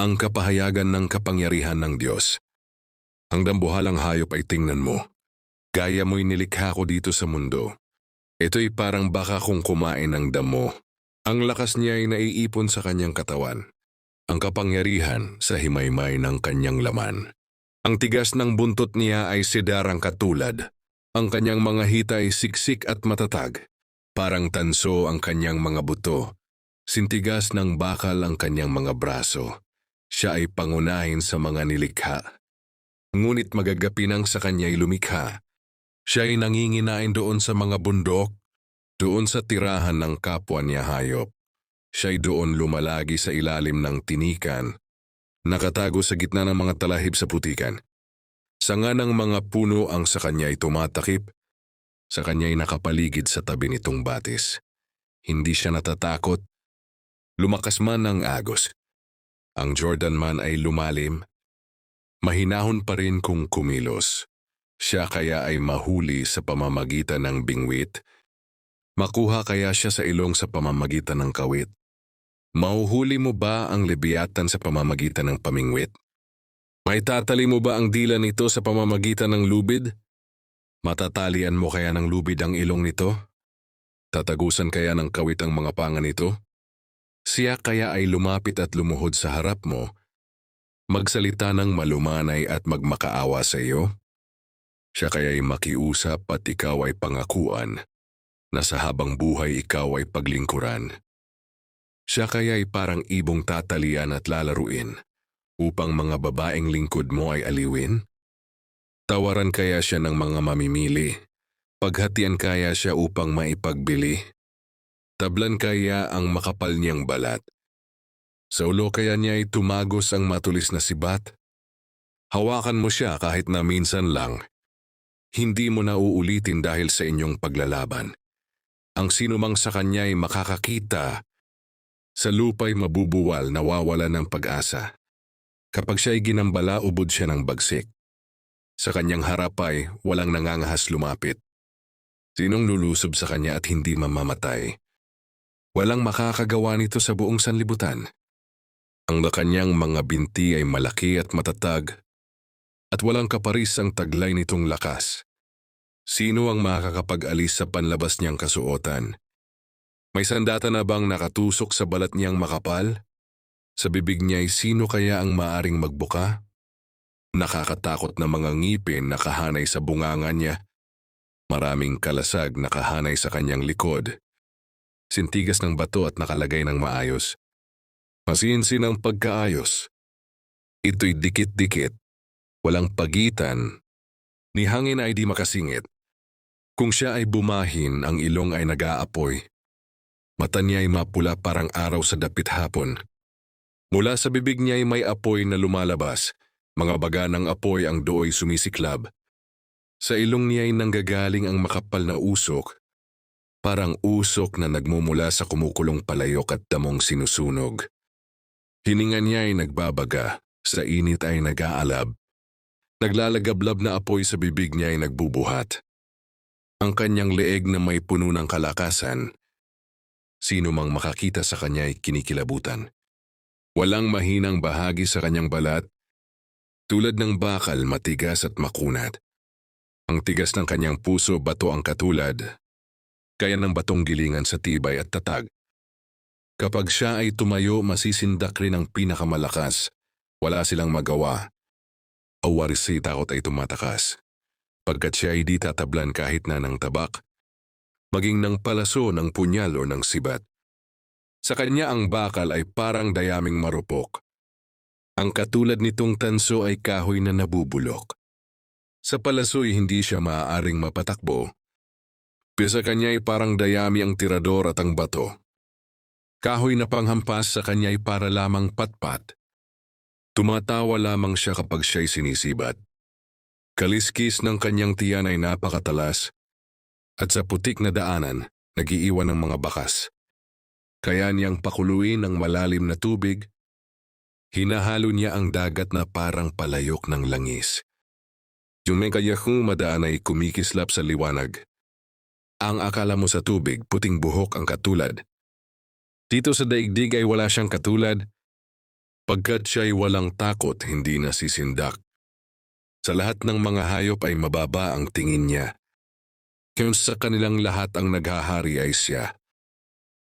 ang kapahayagan ng kapangyarihan ng Diyos. Ang dambuhalang hayop ay tingnan mo. Gaya mo'y nilikha ko dito sa mundo. Ito'y parang baka kung kumain ng damo. Ang lakas niya ay naiipon sa kanyang katawan. Ang kapangyarihan sa himaymay ng kanyang laman. Ang tigas ng buntot niya ay sidarang katulad. Ang kanyang mga hita ay siksik at matatag. Parang tanso ang kanyang mga buto. Sintigas ng bakal ang kanyang mga braso. Siya ay pangunahin sa mga nilikha. Ngunit magagapinang sa kanya'y lumikha. Siya ay nanginginain doon sa mga bundok, doon sa tirahan ng kapwa niya hayop. Siya'y doon lumalagi sa ilalim ng tinikan, nakatago sa gitna ng mga talahib sa putikan. Sanga ng mga puno ang sa kanya'y tumatakip, sa kanya'y nakapaligid sa tabi nitong batis. Hindi siya natatakot. Lumakas man ang agos. Ang Jordan man ay lumalim. Mahinahon pa rin kung kumilos. Siya kaya ay mahuli sa pamamagitan ng bingwit. Makuha kaya siya sa ilong sa pamamagitan ng kawit. Mauhuli mo ba ang lebiyatan sa pamamagitan ng pamingwit? May tatali mo ba ang dila nito sa pamamagitan ng lubid? Matatalian mo kaya ng lubid ang ilong nito? Tatagusan kaya ng kawit ang mga panga nito? Siya kaya ay lumapit at lumuhod sa harap mo, magsalita ng malumanay at magmakaawa sa iyo? Siya kaya ay makiusap at ikaw ay pangakuan, na sa habang buhay ikaw ay paglingkuran. Siya kaya ay parang ibong tatalian at lalaruin, upang mga babaeng lingkod mo ay aliwin? Tawaran kaya siya ng mga mamimili, paghatian kaya siya upang maipagbili? Tablan kaya ang makapal niyang balat? Sa ulo kaya niya ay tumagos ang matulis na sibat? Hawakan mo siya kahit na minsan lang. Hindi mo na uulitin dahil sa inyong paglalaban. Ang sinumang sa kanya ay makakakita. Sa lupa'y mabubuwal nawawala ng pag-asa. Kapag siya'y ginambala, ubod siya ng bagsik. Sa kanyang harap ay walang nangangahas lumapit. Sinong lulusob sa kanya at hindi mamamatay? Walang makakagawa nito sa buong sanlibutan. Ang kanyang mga binti ay malaki at matatag, at walang kaparis ang taglay nitong lakas. Sino ang makakapag-alis sa panlabas niyang kasuotan? May sandata na bang nakatusok sa balat niyang makapal? Sa bibig niya ay sino kaya ang maaring magbuka? Nakakatakot na mga ngipin nakahanay sa bunganga niya. Maraming kalasag nakahanay sa kanyang likod. Sintigas ng bato at nakalagay ng maayos. Masinsin ang pagkaayos. Ito'y dikit-dikit, walang pagitan, ni hangin ay di makasingit. Kung siya ay bumahin, ang ilong ay nag-aapoy. Mata niya ay mapula parang araw sa dapit hapon. Mula sa bibig niya ay may apoy na lumalabas. Mga baga ng apoy ang dooy sumisiklab. Sa ilong niya ay nanggagaling ang makapal na usok. Parang usok na nagmumula sa kumukulong palayok at damong sinusunog. Hininga niya ay nagbabaga, sa init ay nag-aalab. Naglalagablab na apoy sa bibig niya ay nagbubuhat. Ang kanyang leeg na may puno ng kalakasan. Sino mang makakita sa kanya ay kinikilabutan. Walang mahinang bahagi sa kanyang balat, tulad ng bakal matigas at makunat. Ang tigas ng kanyang puso bato ang katulad, kaya ng batong gilingan sa tibay at tatag. Kapag siya ay tumayo, masisindak rin ang pinakamalakas. Wala silang magawa. Awaris si takot ay tumatakas. Pagkat siya ay di tatablan kahit na ng tabak, maging ng palaso ng punyal o ng sibat. Sa kanya ang bakal ay parang dayaming marupok. Ang katulad nitong tanso ay kahoy na nabubulok. Sa palaso'y hindi siya maaaring mapatakbo. Pisa kanya ay parang dayami ang tirador at ang bato. Kahoy na panghampas sa kanya ay para lamang patpat. Tumatawa lamang siya kapag siya'y sinisibat. Kaliskis ng kanyang tiyan ay napakatalas at sa putik na daanan, nagiiwan ng mga bakas. Kaya niyang pakuluin ng malalim na tubig, hinahalo niya ang dagat na parang palayok ng langis. Yung may kayakong madaan ay kumikislap sa liwanag. Ang akala mo sa tubig, puting buhok ang katulad. Dito sa daigdig ay wala siyang katulad. Pagkat siya'y walang takot, hindi nasisindak. Sa lahat ng mga hayop ay mababa ang tingin niya. Kung sa kanilang lahat ang naghahari ay siya.